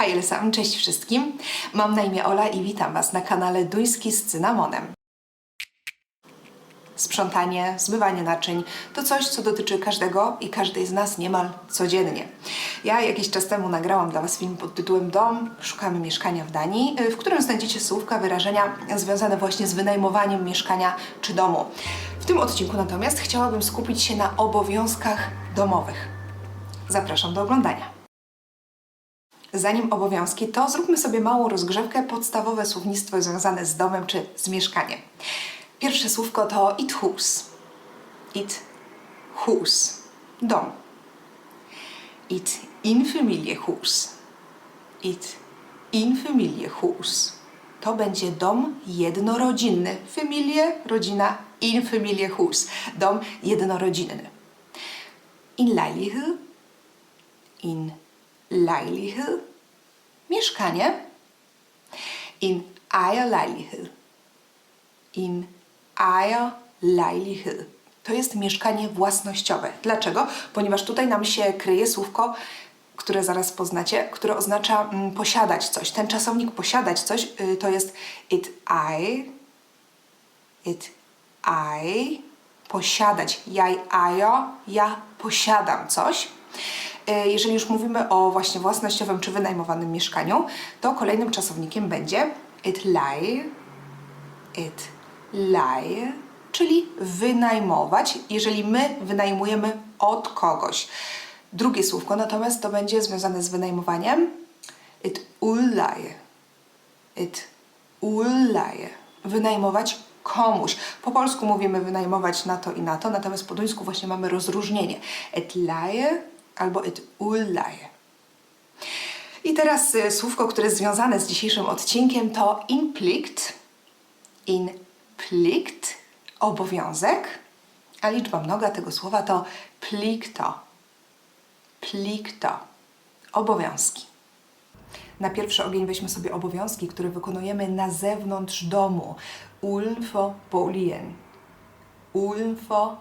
Hej Elsa, cześć wszystkim. Mam na imię Ola i witam Was na kanale Duński z cynamonem. Sprzątanie, zmywanie naczyń to coś, co dotyczy każdego i każdej z nas niemal codziennie. Ja jakiś czas temu nagrałam dla Was film pod tytułem Dom, szukamy mieszkania w Danii, w którym znajdziecie słówka, wyrażenia związane właśnie z wynajmowaniem mieszkania czy domu. W tym odcinku natomiast chciałabym skupić się na obowiązkach domowych. Zapraszam do oglądania. Zanim obowiązki, to zróbmy sobie małą rozgrzewkę, podstawowe słownictwo związane z domem czy z mieszkaniem. Pierwsze słówko to it hus. It hus. Dom. It in familie hus. It in familie hus. To będzie dom jednorodzinny. Familie, rodzina, in familie hus. Dom jednorodzinny. In lejlighed. In lejlighed. Mieszkanie. In ejerlejlighed. In ejerlejlighed. To jest mieszkanie własnościowe. Dlaczego? Ponieważ tutaj nam się kryje słówko, które zaraz poznacie, które oznacza mm, posiadać coś. Ten czasownik posiadać coś y, to jest it I, it I, posiadać. Jaj ajo, ja posiadam coś. Y, Jeżeli już mówimy o właśnie własnościowym czy wynajmowanym mieszkaniu, to kolejnym czasownikiem będzie it lie, it lie, czyli wynajmować, jeżeli my wynajmujemy od kogoś. Drugie słówko natomiast to będzie związane z wynajmowaniem it ullaje. It ullaje. Wynajmować komuś. Po polsku mówimy wynajmować na to i na to, natomiast po duńsku właśnie mamy rozróżnienie. Et laje albo et ullaje. I teraz y, słówko, które jest związane z dzisiejszym odcinkiem to implikt. Implikt, obowiązek, a liczba mnoga tego słowa to plikto. Plikto, obowiązki. Na pierwszy ogień weźmy sobie obowiązki, które wykonujemy na zewnątrz domu. Bolien. Ulfo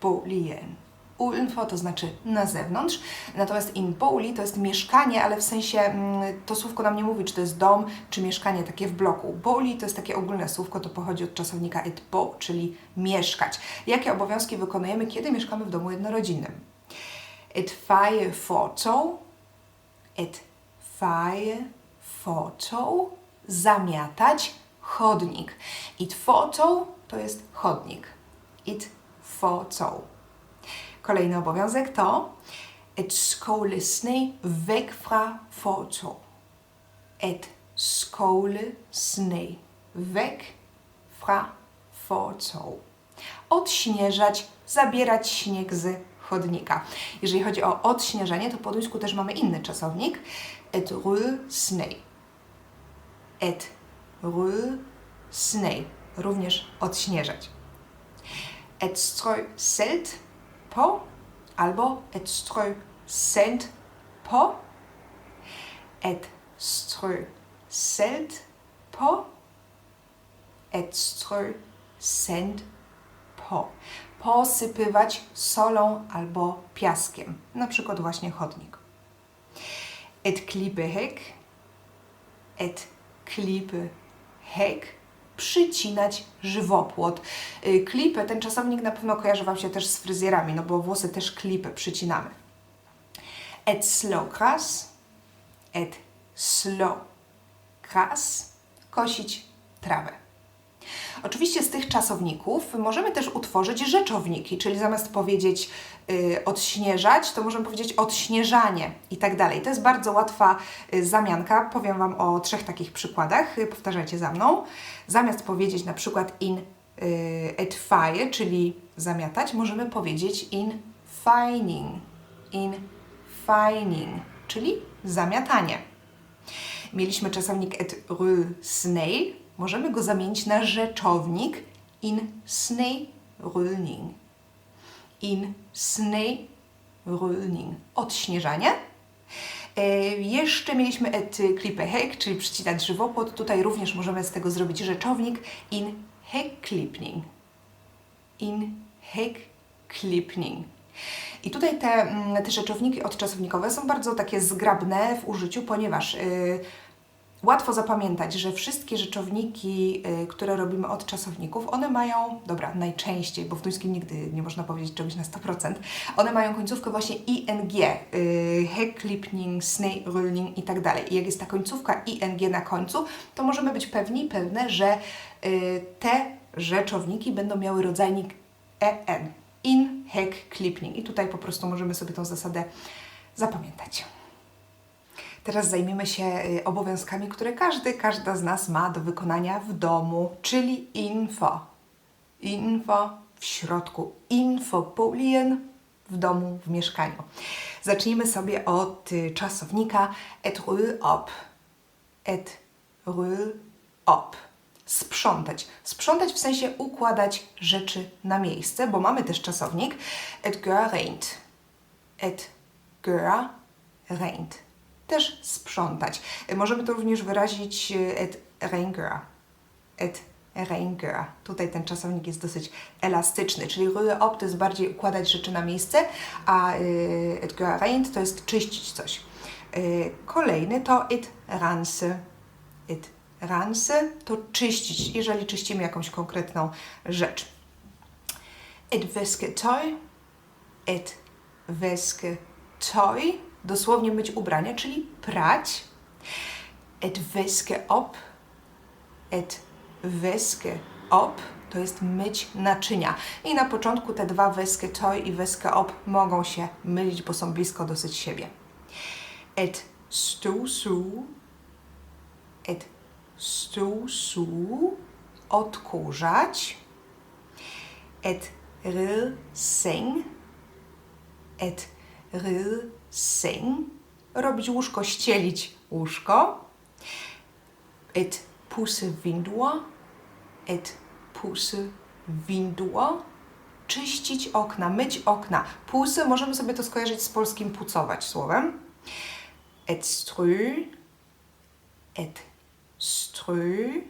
bolien. Ulfo to znaczy na zewnątrz, natomiast in boli to jest mieszkanie, ale w sensie mm, to słówko nam nie mówi, czy to jest dom, czy mieszkanie takie w bloku. Boli to jest takie ogólne słówko, to pochodzi od czasownika bo, czyli mieszkać. Jakie obowiązki wykonujemy, kiedy mieszkamy w domu jednorodzinnym? Et feje foto, et feje foto, zamiatać chodnik. It foto to jest chodnik. It foto. Kolejny obowiązek to et skole sne væk fra foto. Et skole sne væk fra foto. Odśnieżać, zabierać śnieg z chodnika. Jeżeli chodzi o odśnieżenie, to po duńsku też mamy inny czasownik. Et sne. Et sne. Również odśnieżać. Et strø selt på albo et strø sendt på. Et strø selt på. Et strø sendt po. Posypywać solą albo piaskiem, na przykład właśnie chodnik. Et klippe hek. Et klippe hek. Przycinać żywopłot. Y, Klipę, ten czasownik na pewno kojarzy Wam się też z fryzjerami, no bo włosy też klipy przycinamy. Et slokras. Et slokras. Kosić trawę. Oczywiście z tych czasowników możemy też utworzyć rzeczowniki, czyli zamiast powiedzieć y, odśnieżać, to możemy powiedzieć odśnieżanie i tak dalej. To jest bardzo łatwa y, zamianka. Powiem Wam o trzech takich przykładach. Y, Powtarzajcie za mną. Zamiast powiedzieć na przykład in y, et feje, czyli zamiatać, możemy powiedzieć in feining. In feining, czyli zamiatanie. Mieliśmy czasownik et rö snei. Możemy go zamienić na rzeczownik in snei rölning. In snei rölning. Odśnieżanie. E, jeszcze mieliśmy et klippe hek, czyli przycinać żywopłot. Tutaj również możemy z tego zrobić rzeczownik in hekklipning. In hekklipning. I tutaj te, mm, te rzeczowniki odczasownikowe są bardzo takie zgrabne w użyciu, ponieważ y, łatwo zapamiętać, że wszystkie rzeczowniki, y, które robimy od czasowników, one mają, dobra, najczęściej, bo w duńskim nigdy nie można powiedzieć czegoś na 100%, one mają końcówkę właśnie ing, y, heklipning, snejrylning i tak dalej. I jak jest ta końcówka ing na końcu, to możemy być pewni, pewne, że y, te rzeczowniki będą miały rodzajnik en. In, hek, klipning. I tutaj po prostu możemy sobie tą zasadę zapamiętać. Teraz zajmiemy się y, obowiązkami, które każdy, każda z nas ma do wykonania w domu, czyli info. Info w środku, infopolien w domu, w mieszkaniu. Zacznijmy sobie od y, czasownika et rue op. Et rue op. Sprzątać. Sprzątać w sensie układać rzeczy na miejsce, bo mamy też czasownik et gereint. Et gereint też sprzątać. Możemy to również wyrazić y, et reingera. Et reingera. Tutaj ten czasownik jest dosyć elastyczny, czyli rühe op to jest bardziej układać rzeczy na miejsce, a y, et gereint to jest czyścić coś. Y, Kolejny to et ranse. Et ranse to czyścić, jeżeli czyścimy jakąś konkretną rzecz. Et væsketøj, et væsketøj, dosłownie myć ubrania, czyli prać. Et væske op, et væske op, to jest myć naczynia. I na początku te dwa væsketøj i væske op mogą się mylić, bo są blisko dosyć siebie. Et støvsuge, et støvsuge, odkurzać. Et rysing, et rysing, robić łóżko, ścielić łóżko. Et pusse vinduer, et pusse vinduer, czyścić okna, myć okna. Pusy możemy sobie to skojarzyć z polskim pucować słowem. Et stry, et stry,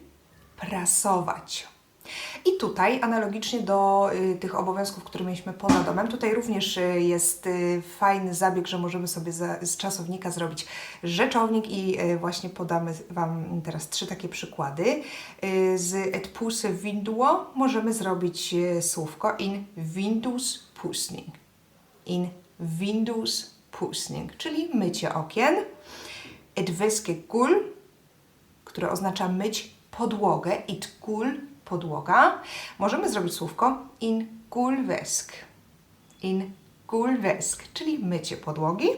prasować. I tutaj, analogicznie do y, tych obowiązków, które mieliśmy poza domem, tutaj również y, jest y, fajny zabieg, że możemy sobie z czasownika zrobić rzeczownik i właśnie podamy Wam teraz trzy takie przykłady. Z et pusse winduo możemy zrobić słówko in Windows pusning. In Windows pusning, czyli mycie okien. Et væske gulv, które oznacza myć podłogę, it gul, podłoga, możemy zrobić słówko in gulvesk. In gulvesk, czyli mycie podłogi.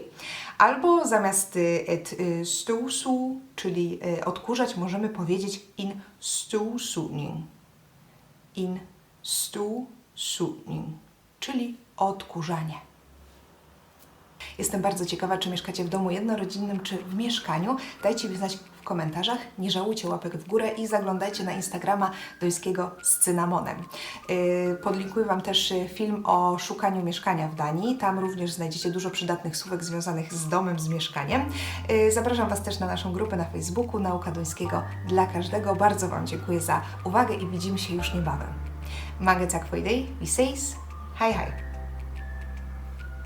Albo zamiast y, et y, støvsuge, czyli y, odkurzać, możemy powiedzieć in støvsugning. In støvsugning, czyli odkurzanie. Jestem bardzo ciekawa, czy mieszkacie w domu jednorodzinnym, czy w mieszkaniu. Dajcie mi znać w komentarzach. Nie żałujcie łapek w górę i zaglądajcie na Instagrama Dońskiego z cynamonem. Yy, Podlinkuję Wam też y, film o szukaniu mieszkania w Danii. Tam również znajdziecie dużo przydatnych słówek związanych z domem, z mieszkaniem. Yy, Zapraszam Was też na naszą grupę na Facebooku Nauka Dońskiego dla każdego. Bardzo Wam dziękuję za uwagę i widzimy się już niebawem. Mange tak for i dag. Vi ses.